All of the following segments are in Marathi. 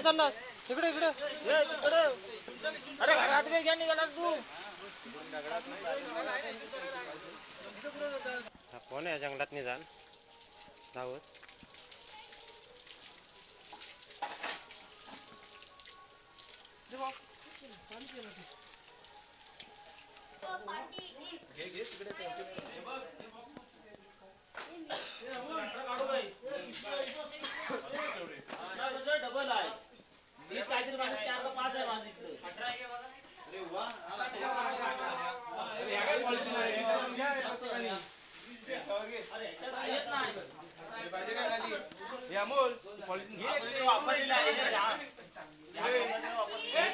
कुठे चालला तिकडे इकडे अरे घरात काय घ्या निघाला तू हा कोण आहे जंगलात जाण धावत डबल आहे मी काहीतरी माझं चार का पाच आहे माझं इकडे अरे ह्याच्यात आहेत ना आपण वापरलेलं आहे हे चहा. चहा वापरलेलं वापरलेलं.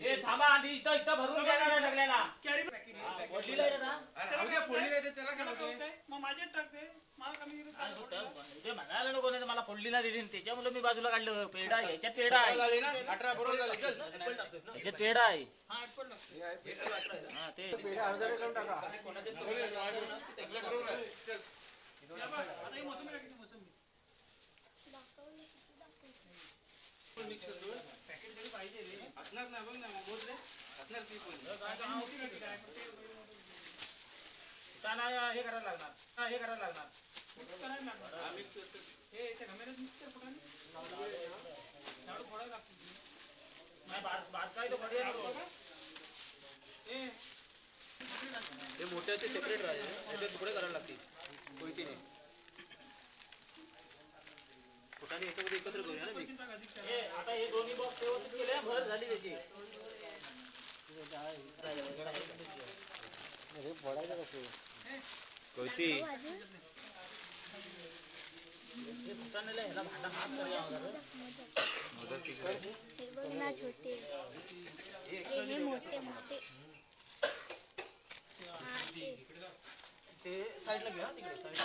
हे थांबा आधी इथं इथं भरून देणार आहे सगळ्याला हा, वडील आहे ना. ते म्हणायला नको नाही तर मला फोडली ना दिली. त्याच्यामुळे मी बाजूला काढलं. पेढा आहे. ह्याच्यात पेढा आहे. ह्याच्यात पेढा आहे. हा, ते त्यांना हे. करायला लागणार. हा, हे करायला लागणार. नाही, बार- बारकाई तो पडेल नको. हे. मोठ्याचे सेपरेट राहते याचे तुकडे करायला लागतील. कोयतीने. फुटाने याच्यामध्ये एकत्र करूया ना मिक्स हे, आता हे दोन्ही बॉक्स व्यवस्थित केले भर झाली त्याची. हे फुटाण्याला ह्याला हे हे हे हा ते ते साईडला घ्या तिकडे साईडला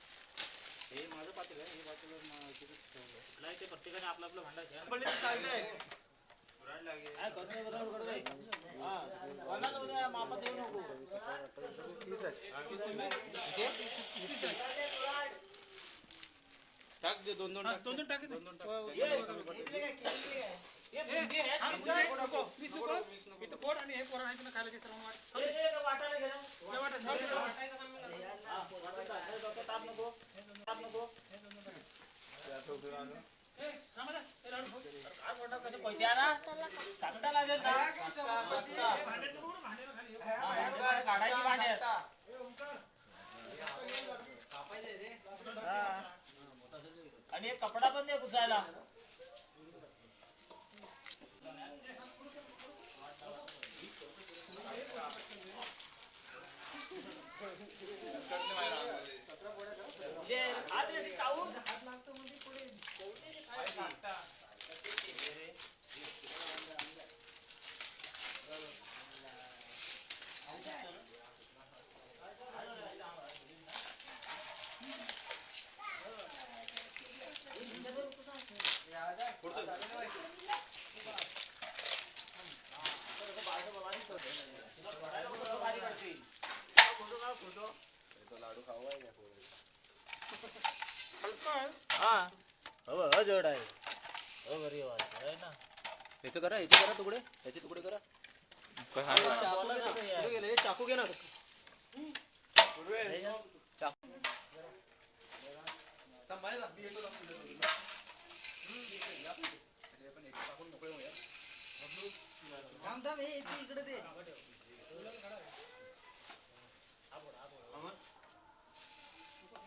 हे माझं पातेल आहे हे पातेल कुठलं आहे ते प्रत्येकाने आपलं आपलं भांडा घ्या काय करू नये, बरोबर करू नये. हा. वळणाचं उद्या मापात येऊ नको. टाक दे दोन दोन टाक दोन दोन टाक दोन दोन टाक ये. ये, बुंदी आहे, बुंदी आहे. हे, हे, वाटायला घे ना. हा, वाटायचं आहे. डोक्यात ताप नको. ताप नको. काय बोलणार, कसे पैसे आणा? सांगता लागेल ना. हा, भांडे काढायची आणि एक कपडा पण दे पुसायला हात लागतो म्हणजे जे येते काढून. हा हो हो जड आहे हो बरी आहे ना याचं करा याचे करा तुकडे याचे तुकडे करा कुठे गेले हे चाकू घे ना चाकू थांब, बाहेर जा. मी येतो थांब तुझ्यासोबत. हम्म, या पुढे. आपण याचे टाकून मोकळे होऊया. थांब, थांब, हे याचे इकडे दे.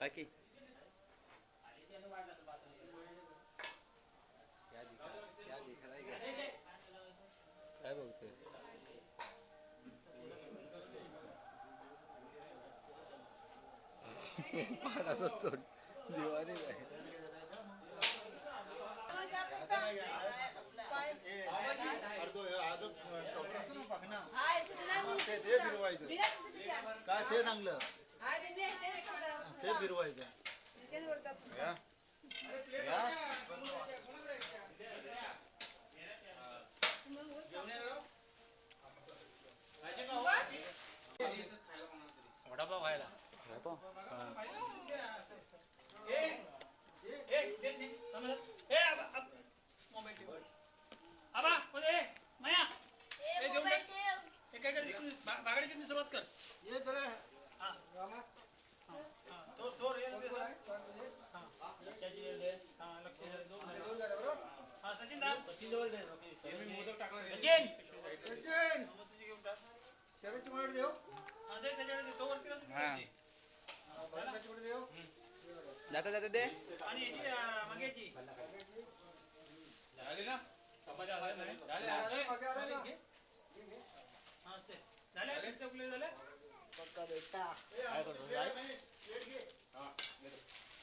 बाकी काय बघतोय पाण्याचा चोट. दिवाणी आहे. काय ते चांगलं ते फिरवायचं या. या. वडापाव खायला आबा ए माया बागडीची सुरुवात कर ये जरा. हा रामा. हा थोर थोर ये दे हा लक्षाची वेळ दे हा लक्ष दे दोन झाले. दोन झाले बरोबर? हा सचिन दा सचिन जवळ दे मी मोदक टाकला सचिन सचिन. मोदकची घेऊन टाक शरदची मुळे देऊ हा दे त्याच्याकडे दे. तो वरती राहतो. हा शरदची मुळे देऊ जाता जाता दे. आणि मागे झाली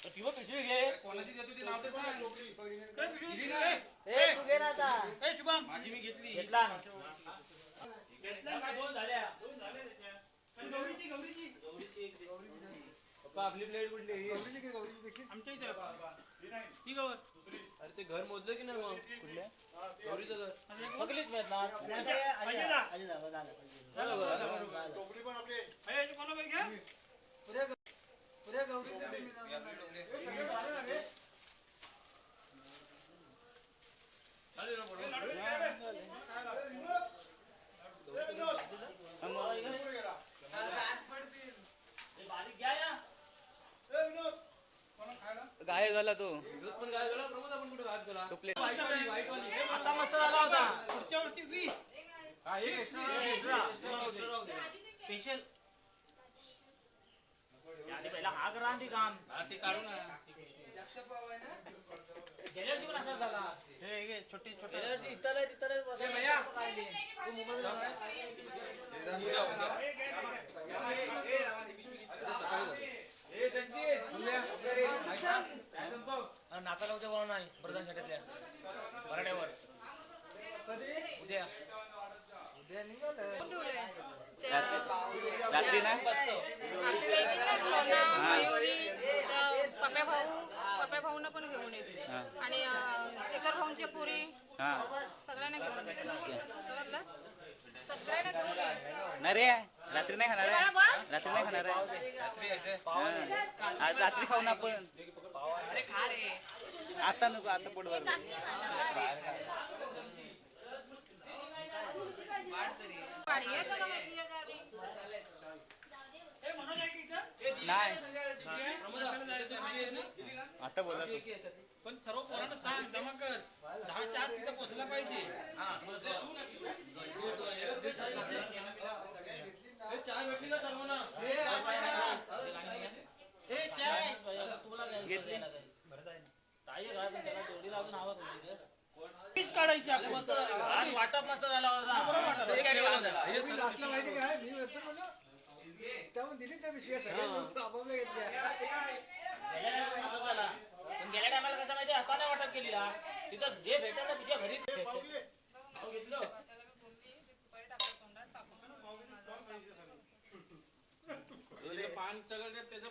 ना ना. घे. ते. कुठले ती बघ पिशवी घे. कोणाची देतो ती नाव तर सांग. काय पिशवी? ए, ए, शुभम. घेतला ना. घेतला का? दोन झाल्या. दोन झाल्या. आणि गौरीची, गौरीची. गौरीची की गौरीची देखील? आमच्या इथे ती गौर अरे ते घर मोजलं की नाही मग कुठल्या गौरीचं घर बघलीच नाहीत ना. ना? झालं बरं. टोपली पण आपली. कोणाकडे घ्या? गाय झाला तो विरोध पण काय झाला प्रमोद आपण कुठे गायब झाला तो प्लेट व्हाईट वाली व्हाईट वाली आता मस्त झाला होता पुढच्या वर्षी वीस हा, हे एक्स्ट्रा. स्पेशल पहिला हा करा आणि ते काम ते काढू ना गेल्या झाला? हे छोटी छोटी. गेल्या लय, तिथं भैया. तू मुंबईला नाताला उद्या बोला नाही प्रधान शाळेतल्या मराठ्यावर उद्या. उद्या निघालं. रात्री ना? पप्या भाऊ पप्या भाऊन पण घेऊन येते आणि शेखर भाऊंची पुरी सगळ्यांना घेऊन समजलं सगळ्यांना घेऊन ये. नाही रे रात्री नाही खाणार आहे. रात्री नाही खाणार आहे. आज रात्री खाऊ ना आपण. अरे खा रे आता नको आता पोट भरलं गाडी आहे चला मग तुझ्या गाडी. नाही आता बोला तू. पण सर्व पोरांना सांग जमा कर. दहाच्या आत तिथं पोहोचला पाहिजे. चाय. भेटली का सर्वांना घेतली फीस काढायची अरे आपण. मस्त झाली. आज वाटप मस्त झाला. हे. त्याहून दिली त्या आपापल्या घेतल्या पण गेल्या टायमाला कसं माहिती असा नाही वाटप केलेला. तिथं जे भेटेल ना तुझ्या घरी घेतलं? पान त्याचं